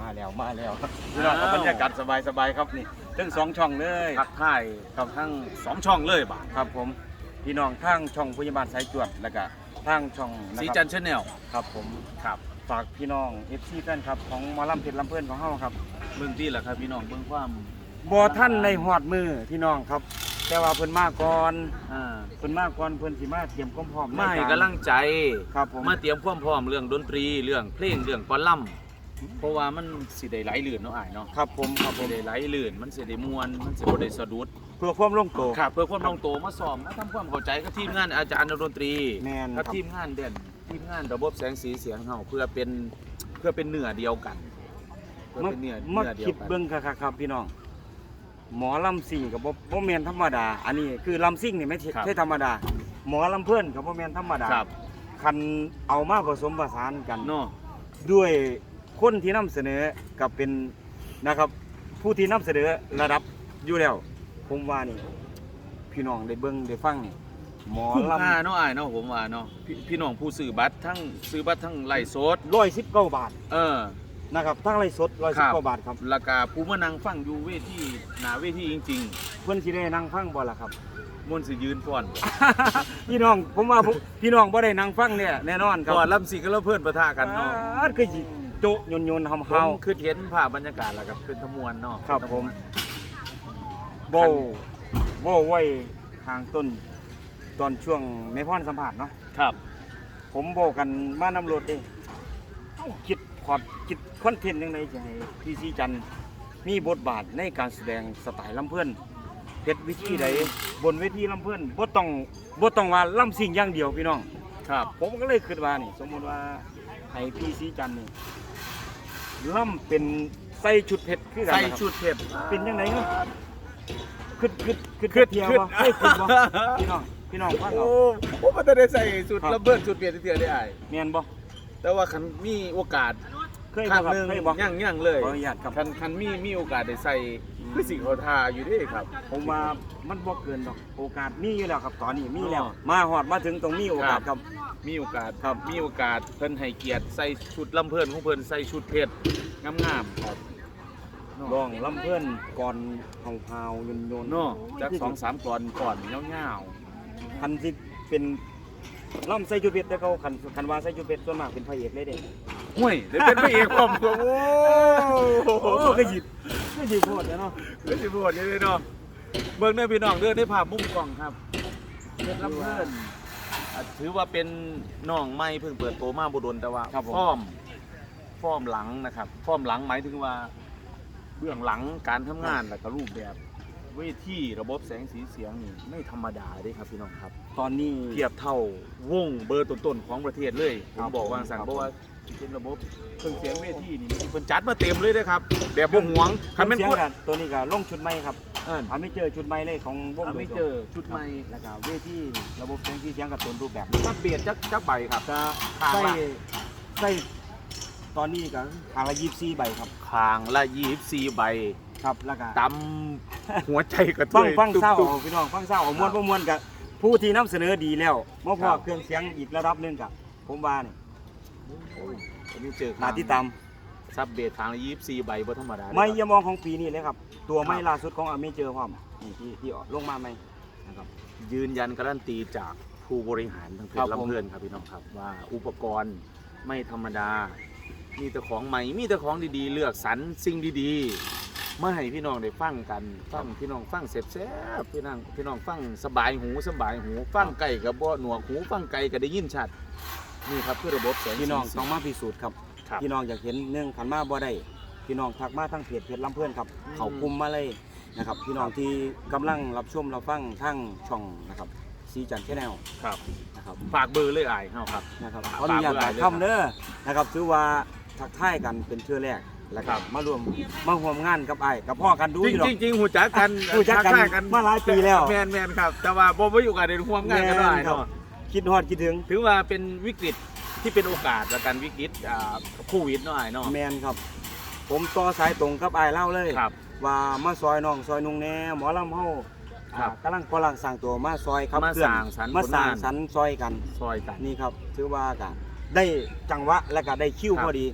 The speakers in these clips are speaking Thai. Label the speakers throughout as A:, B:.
A: มาแล้วมาแล้วพี่น้องครับบรรยากาศสบายๆครับนี่ทั้งสองช่องเลย
B: ทักทายกับทั้งสองช่องเลยบ่า
A: ครับผมพี่น้องทางช่องพยาบาลสายจวดแล้วก็ทางช่องนะ
B: สี
A: ครับ
B: จันชาแนล
A: ครับผม
B: ครับ
A: ฝากพี่น้องเอฟซีแฟนครับของหมอลำเพชรลำเพื่อนของเฮาครับ
B: เบื้องที่แหละครับพี่น้องเบื้องความ
A: บ่ท่านในหอดมือพี่น้องครับ แต่ว่าเพิ่นมาก่อน
B: อ่า
A: เพิ่นมาก่อนเพิ่นสิมาเตรียมความพร้อมใน
B: ไม่า
A: ร
B: กำลังใจ
A: ครับผม
B: มาเตรียมความพร้อมเรื่องดนตรีเรื่องเพลงเรื่องกอลัมน์ เพราะว่ามันสิได้ไหลลื่นเนาะอ้ายเนาะ
A: ครับผมครับผ
B: สิ
A: ม
B: ได้ไหลลื่นมันสิได้ม่วนมันสิบ่ได้สะดุด
A: เพื่อความลงตัว
B: ครับเพื่อความลงตัวมาซ้อมมาทำความเข้าใจกับทีมงานอาจารย์ดนตรี
A: แม่น
B: กับ
A: ครับ
B: ทีมงานเด่นทีมงานระบบแสงสีเสียงเฮาเพื่อเป็นเพื่อเป็นเนื้อเดียวกันเพื่อ
A: มา
B: เป็นเนื้อ
A: มา
B: เนื้อเดีย
A: คิ
B: ว
A: ด
B: กัน
A: เบิ่งคักๆครับพี่น้อง หมอลำซิ่งกับบ่บ่แม่นธรรมดา อันนี้คือลำซิ่งนี่ไม่ใช่ใช่ธรรมดา หมอลำเพื่อนกับบ่แม่นธรรมดา
B: ครับ
A: คันเอามาผสมผสานกัน
B: เนาะ
A: ด้วย คนที่นำเสนอกับเป็นนะครับ ผู้ที่นำเสนอระดับอยู่แล้ว ผมว่านี่ พี่น้องได้เบิ่งได้ฟังนี่หมอ
B: คุ้ม
A: ล
B: ค่าเนาะอ้ายเนาะผมว่าเนาะพี่พี่น้องผู้ซื้อบัตรทั้งซื้อบัตรทั้งไลฟ์สดำ
A: ร้อยสิบเก้าบาท
B: เออ
A: นะครับทั้งไรสดร้อย
B: ค
A: สิ
B: รั
A: บบเก้าบาทครับ
B: ราคาผู้มานั่งฟังอยู่เวทีหน้าเวทีจริง
A: เพื่อนสิได้นั่งฟังบ่ล่ะครับ
B: ๆมวนสิยืนฟ้อน
A: พี่น้องผมว่าผมพี่น้องบ่ได้นั่งฟังเนี่ยแน่นอนครับ
B: ก่อนลำสิก็แล้วเพื่อนปะทะกันเนาะ
A: อ่าคือสิโจะยนยนๆ
B: ผ
A: เฮาม
B: คือเห็นภาพบรรยากาศแล้วครับเป็นทมวนเนาะ
A: ครับผมโบโบไว้ทางต้น ตอนช่วงในพรสัมผัสเนาะ
B: ครับ
A: ผมโบกันมานำรถเองเอ้าคิดพอดคิดคอนเทนต์ยังไงจะให้พี่ซีจันทร์มีบทบาทในการแสดงสไตล์ลำเพื่อนเฮ็ดวิธีใดบนเวทีลำเพื่อนบ่ต้องบ่ต้องว่าลำสิ่งอย่างเดียวพี่น้อง
B: ครับ
A: ผมก็เลยคิดว่านี่ สมมุติว่าให้พี่ซีจันทร์นี่ ล่ำเป็นใส่ชุดเพชรคือกัน
B: ใส่
A: นะครับ
B: ชุดเพชร
A: เป็นยังไงเนาะคิดคิดคิด
B: คิด
A: เทียว
B: คิด
A: บ่ให้คิดบ่พี่น้องพี่น้องฟัง
B: โอ้
A: เอา
B: ผมมันจะได้ใส่สุด
A: ครับ
B: ระเบิดสุดเปลี่ยนเทียได้ไอ้
A: แม่นบ่
B: แต่ว่าคันมีโอกาส
A: เคย
B: ครั้
A: บ่
B: ง
A: ครับ
B: หนึง
A: เคยบ่
B: ย่างย่างเลย
A: ขออนุญาตครับ
B: คันคันมีมีโอกาสได้ใส่ คือสิ่งเขาทาอยู่เด้ครับ
A: ผมว่ามันบ่เกินดอกโอกาสมีอยู่แล้วครับตอนนี้มีแล้ว
B: อ๋อ
A: มาฮอดมาถึงตรงมีโอกาสครับ
B: มีโอกาส
A: ครับ
B: มีโอกาสเพิ่นให้เกียรติใส่ชุดลำเพิ่นของเพิ่นใส่ชุดเพชรงามๆครับ
A: ร้องลำเพิ่นก่อนเฮาพาวๆยนยน
B: เนาะจากสองสามก่อนก่อนเงาว
A: คันสิเป็นล่ำใส่ชุดเพชรแต่เขาคันคันว่าใส่ชุดเพชรส่วนมากเป็นพระเอกเลยเด้
B: ๆห้วยได้เป็นพระเอกผมก็โอ้
A: โอ้ก็หยิบ ก็หยิบโพดแล้วเนาะ
B: ก็สิบ่ได้เลยเนาะเบิ่งเด้อพี่น้องเด้อได้ภาพมุมกล้องครับเพชรลำเพิ่นอะถือว่าเป็นน้องใหม่เพิ่งเปิดโตมาบ่ดนแต่ว่า
A: ครับผม
B: ฟอร์มฟอร์มหลังนะครับฟอร์มหลังหมายถึงว่า เบื้องหลังการทำงานแล้วก็รูปแบบเวทีระบบแสงสีเสียงนี่ไม่ธรรมดาเด้ครับพี่น้องครับ
A: ตอนนี้
B: เทียบเท่าวงเบอร์ต้นๆของประเทศเลยผ
A: ครั
B: ม
A: บ
B: บอกว่าสั่ง
A: ครับ
B: เพราะว่า เป็นระบบเครื่องเสียงเวทีนี่มันจัดมาเต็มเลยนะครับแบบบ่หวงคันแม่น
A: เสียง
B: พูด
A: กันตัวนี้ก็ลงชุดใหม่ครับ
B: เออ
A: อาไม่เจอชุดใหม่เลยของวง
B: เอาไม่เจอชุดใหม่
A: แล้วก็เวทีระบบเสียงที่เสียงกับต้นรูปแบบ
B: มาเบียดจักจักใบครับ
A: จะ
B: ข้าง
A: ใส่
B: ละ
A: ใส่ตอนนี้ก็ทางละยี่สี่ใบครับ
B: คางละ24ใบ
A: ครับแล้วก็
B: ตำหัวใจกระ
A: ฟัง
B: เทย
A: ฟังเศร้า
B: ตุ๊บ
A: เอาพี่น้องฟังเศร้าเอามวน
B: ครับ
A: ประมวลกับผู้ที่นำเสนอดีแล้วมาพอ
B: ครับ
A: เครื่องเสียงอีกระดับหนึงกับผมว่านี่
B: ๆโอ้ย อันนี้เจอ
A: หนาที่ตาม
B: ซับเบสคางละ24ใบบ่ธรรมดา
A: ไม่
B: เด้
A: อยามองของปีนี้เลยครับ ตัวไม่
B: ครับ
A: ล่าสุดของอเมเจอร์พร้อมนี่ที่ที่ลงมาใหม่นะครับ
B: ยืนยันการันตีจากผู้บริหารทางเพ
A: ครั
B: จ
A: บผม
B: ลำเพื่อนครับพี่น้องครับว่าอุปกรณ์ไม่ธรรมดา มีแต่ของใหม่ มีแต่ของดีๆ เลือกสรรสิ่งดีๆมาให้พี่น้องได้ฟังกันฟังพี่น้องฟังเสร็จแซ่บๆพี่น้องพี่น้องฟังสบายหูสบายหู ฟังไก่กับบ่หนวกหูฟังไก่ก็ได้ยินชัด นี่ครับคือระบบแสง
A: พี่น้อง
B: สี
A: ต้องมาพิสูจน์ครับ
B: ครับ
A: พี่น้องอยากเห็นเนื่องขันมาบ่ได้ พี่น้องทักมาทั้งเพจเพจลำเพื่อนครับ
B: อืม
A: เขากลุ่มมาเลยนะครับ พี่น้องที่กำลังรับชมรับฟังทั้งช่องนะครับซีจันแชนแนล
B: ครับ
A: นะครับ
B: ฝากเบอร์เลยอ้ายเฮาครับ
A: นะครับ
B: ฝาก
A: ขออนุญาต
B: เบอร์
A: ถ่าย
B: เลย
A: คำเด้อนะครับถือว่าทักทายกันเป็นเชื่อแรกแล้ว
B: ครั
A: ก็
B: บ
A: มารวมมาร่วมงานกับไอ้ายกับพ่อกันดู
B: จ
A: อยู่หรอก
B: ริงๆจริงๆหูจักกัน
A: รู้จักกัน
B: ทัทย
A: มาหลายปีแล้ว
B: แมนแมนครับ แต่ว่าบ่บ่อยู่กันในร่วมงานกันได้
A: แม่นครับ
B: เนาะ
A: คิดฮอดคิดถึง
B: ถือว่าเป็นวิกฤตที่เป็นโอกาสและการวิกฤตอ่าโควิดเนาะไอ้เนาะ
A: แมนครับ ผมต่อสายตรงกับไอ้ายเล่าเลย
B: ครับ
A: ว่ามาซอยน้องซอยนุงแหน่หมอลำเฮา
B: ครับ
A: อ่ากำลังกำลังสร้างตัวมาซอยครับ
B: มา
A: เพื่อน
B: สร้างสรรค์
A: มาสร้าง
B: ผลงาน
A: สรรค์ซอยกัน
B: ซอยกัน
A: นี่ครับถือว่ากันได้จังหวะและก็ได้คิว
B: ครับ
A: พอดี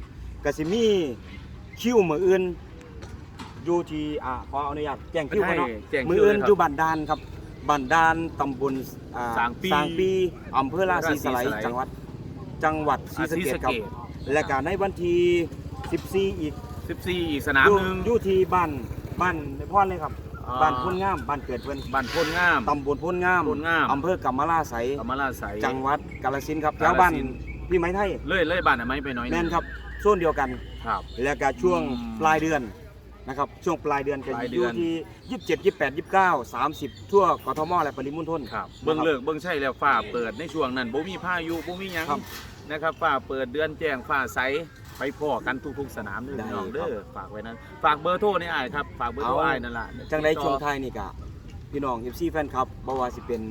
A: ก็สิมีคิวมืออื่นอยู่ที่อ่าขออนุญาตแจ้งคิวกันเนาะ
B: แจ้ง
A: มือ
B: คิว
A: อื่น
B: เลยครับ
A: อยู่บ้านดานครับ บ้านดานตำบลอ่า
B: สางปี
A: สางปีอำเภอราศีสไลย
B: ราศีสไลย
A: จังหวัดจังหวัดศรี
B: อ่า
A: สะ
B: ศรี
A: เกษ
B: สะ
A: ครับ
B: เกษ
A: และก็ในวันที่14 อีก
B: 14 อีกสนาม
A: อยู่
B: หนึ่ง
A: อยู่ที่บ้านบ้านในพ่อเลยครับ
B: อ่า
A: บ้านพ้นงามบ้านเกิดเพิ่น
B: บ้านโพนงาม
A: ตำบลพ้นงาม
B: โพนงาม
A: อำเภอกำมะลาไสย
B: ธรรมราชใส
A: จังหวัดกาฬสินธุ์ครับแถ
B: กาฬสินธุ์
A: วบ้านพี่ไม้ไทย
B: เลยเลยบ้านอะไหมไปหน่อยหง
A: แม่นครับส่วนเดียวกัน
B: ครับ
A: แล้วก็ช่วง
B: อืม
A: ปลายเดือน นะครับช่วงปลายเดือนจะ
B: ปลาย
A: อ
B: เดื
A: ยู่
B: อน
A: ที่27 28 29 30ทั่วกทมและปริมณฑล
B: ครับเบิ่งเลิกเบิ่งใช่แล้วฟ้าเปิดในช่วงนั้นบ่มีพายุบ่มีหยัง
A: ครับ
B: นะครับฟ้าเปิดเดือนแจ้งฟ้าใสไปพ่อกันทุกๆสนามเด้อ
A: ได้
B: พี่น้อง
A: ครั
B: เด้
A: บ
B: อฝากไว้นั้น ฝากเบอร์โทรนี่อ้ายครับฝากเบอร์โทร
A: เอา
B: อ้ายนั่นล่ะ
A: จังได้
B: ติต่อ
A: ช่วงท้ายนี่ก็พี่น้อง FC แฟนคลับบ่ว่าสิเป็น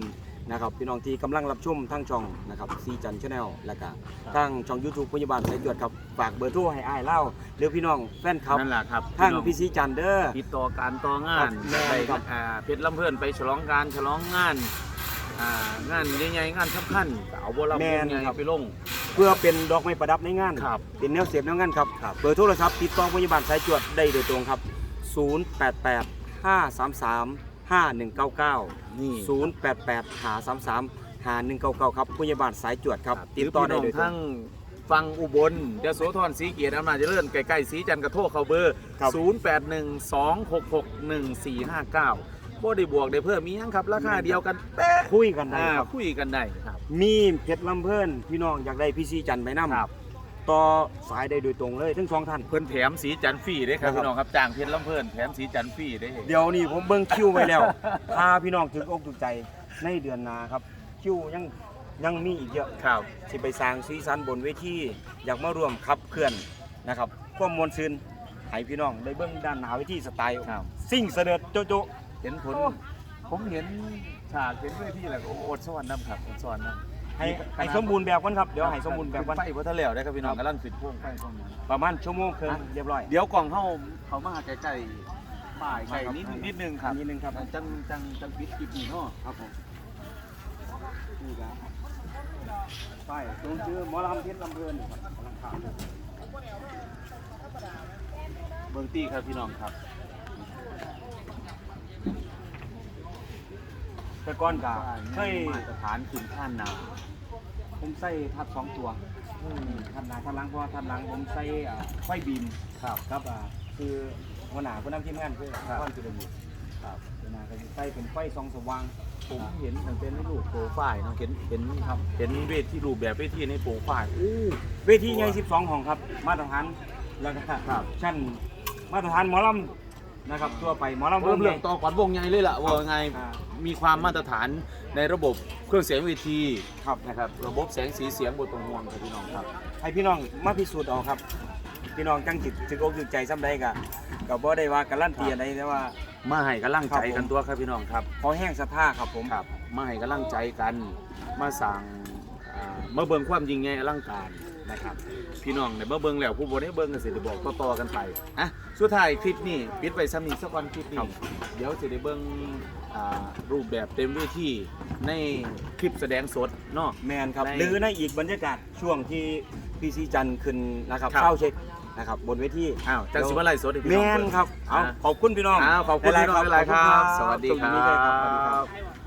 A: นะครับพี่น้องที่กำลังรับชมทั้งช่องนะครับซีจันชาแนลและก็ทั้งช่อง YouTube พยาบาลสายจวดครับฝากเบอร์โทรให้อ้ายเล่าหรือพี่น้องแฟนคลับ
B: นั่นแหละครับ
A: ทั้ง
B: พี่น้อง
A: พี่ซีจันเด้อ
B: ติดต่อการต่องา
A: ครั
B: น
A: บแม่น
B: ไป
A: ครับ
B: อ่าเพชรลำเพื่อนไปฉลองการฉลองงานอ่างานใหญ่ๆงานสำคัญก็เอาบ่ลำ
A: แม่น
B: ใหญ่
A: ครับ
B: ไปลง
A: เพื่อเป็นดอกไม้ประดับในงาน
B: ครับ
A: เป็นแนวเสียบแนวงานครับ
B: ครับ
A: เบอร์โทรศัพท์ติดต่อพยาบาลสายจวดได้โดยตรงครับ 088 533 5199
B: นี่
A: 088 533 5199 ครับพยาบาลสายจวดครับ ติดต่อได้โดยตร
B: ทั้
A: ง
B: งฟังอุบลยโสธรสีเกียรติอำนาจเจริญใกล้ๆสีจันทร์กระโทกเขาเบอร์
A: ครับ
B: 0812661459บ่ได้บวกได้เพิ่มมีหยังครับ ราคาเดียวกันเป๊ะ
A: คุยกันได้
B: อ่า
A: ครับ
B: คุยกันได้ครับ
A: มีเพชรลำเพิ่นพี่น้องอยากได้พี่ซีจันไปนำ
B: ครับ
A: ต่อสายได้โดยตรงเลยทั้งสองท่าน
B: เพิ่นแถมสีจันทร์ฟรีเด้ครับ
A: นะครับ
B: พี่น้องครับจ้างเพชรลำเพิ่นแถมสีจันทร์ฟรีเด้
A: เดี๋ยวนี้ผมเบิ่งคิวไว้แล้ว พาพี่น้องถึงอกถึงใจในเดือนหน้าครับ คิวยังยังมีอีกเยอะ
B: ครับ
A: ที่ไปสร้างสีสันบนเวทีอยากมาร่วมขับเคลื่อนนะครับความมวลซืนให้พี่น้องได้เบิ่งด้านหน้าเวทีสไตล์
B: ครับ
A: สิ่งเสด็จโจโจ
B: เห็นผลผมเห็นฉากเห็นด้วยที่แหละโอ้อดสวรรค์น้ำครับอดสวรรค์น้ำ
A: ให้ให้สมบูรณ์แบบกันครับเดี๋ยวให้สมบูรณ์แบบกัน
B: ไฟบ่ทันแล้วได้ครับพี่น้องกำลังปิดพวงไฟพวกนี้
A: ประมาณชั่วโมงครึ่งเรียบร้อย
B: เดี๋ยวกล่องเข้าเขามาใกล้ๆป้ายใกล้นิดนิดนึงครับ
A: นิดนึงครับ
B: จังจังจังปิดคลิปนี้เนาะ
A: ครับผมนี่ครับไปตรงชื่อหมอลำเพชรลำเพลินครับกำลังข่าว
B: เบิ่งตี้ครับพี่น้องครับ
A: แต่ก่อนก็เคย
B: มาตรฐานขึ้นท่านนา
A: ผมใส่ทัดสองตัวทัดหน้าทัดหลังเพราะว่าทัดหลังผมใส่อ่าไฟบีม
B: ครับ
A: ครับอ่าคือหัวหน้าผู้นำทีมงานคือ
B: ครับ
A: ก้อนจุลมุครับหัวหน้าก็สิใส่เป็นไฟส่องสว่าง
B: ผมเห็นมันเป็นรูปโปรไฟล์เนาะเห็นเห็นครับเห็นเวทีรูปแบบเวทีในโปรไฟล์อู้
A: เวทีใหญ่12ห้องครับ มาตรฐานแล้วก็
B: ครับ
A: ชั้นมาตรฐานหมอลำ นะครับทั่วไปหมอลำ
B: เริ่ม
A: ให
B: เรื่
A: ญ่
B: องต่อก่อนวงใหญ่เลยล่ะว่าไง
A: อ่า
B: มีความมาตรฐานในระบบเครื่องเสียงเวที
A: ครับ
B: นะครับระบบแสงสีเสียงบนตรงห่วงครับพี่น้องครับ
A: ให้พี่น้องมาพิสูจน์เอาครับ พี่น้องจังจิตถึงอกถึงใจซ้ำใดก็ก็บ่ได้ว่าการันตีอะไรแต่ว่า
B: มาให้กำลังใจ
A: ครับผม
B: กันตัวครับพี่น้องครับ
A: ขอแห้งศรัทธาครับผม
B: ครับ มาให้กำลังใจกันมาสั่งอ่ามาเบิ่งความยิ่งใหญ่อลังการนะครับ พี่น้องเนี่ยมาเบิ่งแล้วผู้บ่ได้เบิ่งก็สิได้บอกต่อๆกันไปอะ สุดท้ายคลิปนี้ปิดไว้ซ้ำนี้สักวันคลิปนี้เดี๋ยวสิได้เบิ่งอ่ารูปแบบเต็มเวทีในคลิปแสดงสดเนาะ
A: แมนครับ
B: ใน
A: หรือในอีกบรรยากาศช่วงที่พี่ซีจันทร์ขึ้นนะครับ
B: ครับ
A: เข้าเช็คนะครับบนเวที
B: อ้าวจังสิว่าไล่สดให้พี่
A: แม
B: น้อง
A: น
B: เบิ่ง
A: ครับเอา
B: อะ
A: ขอบคุณพี่น้อง
B: อ้าวขอบคุณพี่น้องหลายๆครับ สวัสดีค
A: ขอบ
B: รั
A: ณมากครับสวัสดีครับ
B: บ